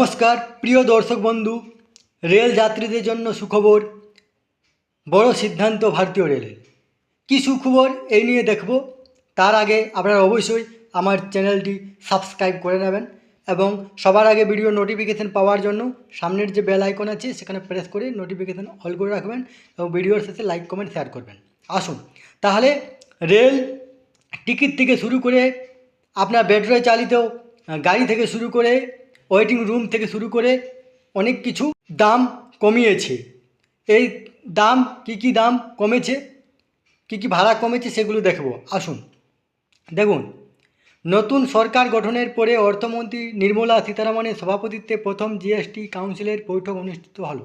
নমস্কার, প্রিয় দর্শক বন্ধু, রেল যাত্রীদের জন্য সুখবর, বড় সিদ্ধান্ত ভারতীয় রেলের। কী সুখবর এই নিয়ে দেখব, তার আগে আপনারা অবশ্যই আমার চ্যানেলটি সাবস্ক্রাইব করে নেবেন এবং সবার আগে ভিডিও নোটিফিকেশান পাওয়ার জন্য সামনের যে বেল আইকন আছে, সেখানে প্রেস করে নোটিফিকেশান অল করে রাখবেন এবং ভিডিওর শেষে লাইক, কমেন্ট, শেয়ার করবেন। আসুন, তাহলে রেল টিকিট থেকে শুরু করে আপনার ব্যাটারি চালিত গাড়ি থেকে শুরু করে ওয়েটিং রুম থেকে শুরু করে অনেক কিছু দাম কমিয়েছে। এই দাম, কি কি দাম কমেছে, কি কি ভাড়া কমেছে সেগুলো দেখব। আসুন, দেখুন। নতুন সরকার গঠনের পরে অর্থমন্ত্রী নির্মলা সীতারামনের সভাপতিত্বে প্রথম জিএসটি কাউন্সিলের বৈঠক অনুষ্ঠিত হলো।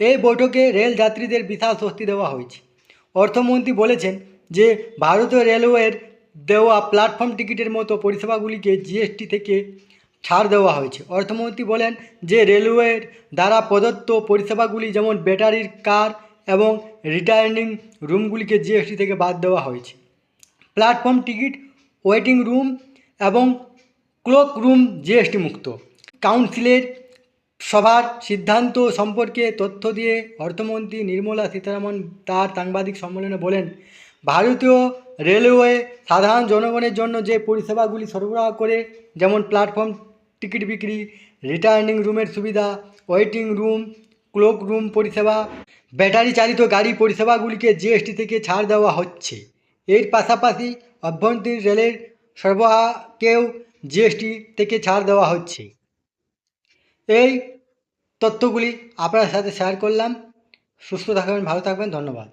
এই বৈঠকে রেল যাত্রীদের বিশাল স্বস্তি দেওয়া হয়েছে। অর্থমন্ত্রী বলেছেন যে, ভারতীয় রেলওয়ের দেওয়া প্ল্যাটফর্ম টিকিটের মতো পরিষেবাগুলিকে জিএসটি থেকে ছাড় দেওয়া হয়েছে। অর্থমন্ত্রী বলেন যে, রেলওয়ের দ্বারা প্রদত্ত পরিষেবাগুলি যেমন ব্যাটারির কার এবং রিটার্নিং রুমগুলিকে জিএসটি থেকে বাদ দেওয়া হয়েছে। প্ল্যাটফর্ম টিকিট, ওয়েটিং রুম এবং ক্লোক রুম জিএসটি মুক্ত। কাউন্সিলের সভার সিদ্ধান্ত সম্পর্কে তথ্য দিয়ে অর্থমন্ত্রী নির্মলা সীতারামন তার সাংবাদিক সম্মেলনে বলেন, ভারতীয় রেলওয়ে সাধারণ জনগণের জন্য যে পরিষেবাগুলি সরবরাহ করে, যেমন প্ল্যাটফর্ম টিকিট বিক্রি রিটার্নিং রুমের সুবিধা ওয়েটিং রুম ক্লোক রুম পরিষেবা ব্যাটারি চালিত গাড়ি পরিষেবাগুলিকে জিএসটি থেকে ছাড় দেওয়া হচ্ছে। এর পাশাপাশি অভ্যন্তরীণ রেলের সরবরাহকেও জিএসটি থেকে ছাড় দেওয়া হচ্ছে। এই তথ্যগুলি আপনার সাথে শেয়ার করলাম। সুস্থ থাকবেন, ভালো থাকবেন, ধন্যবাদ।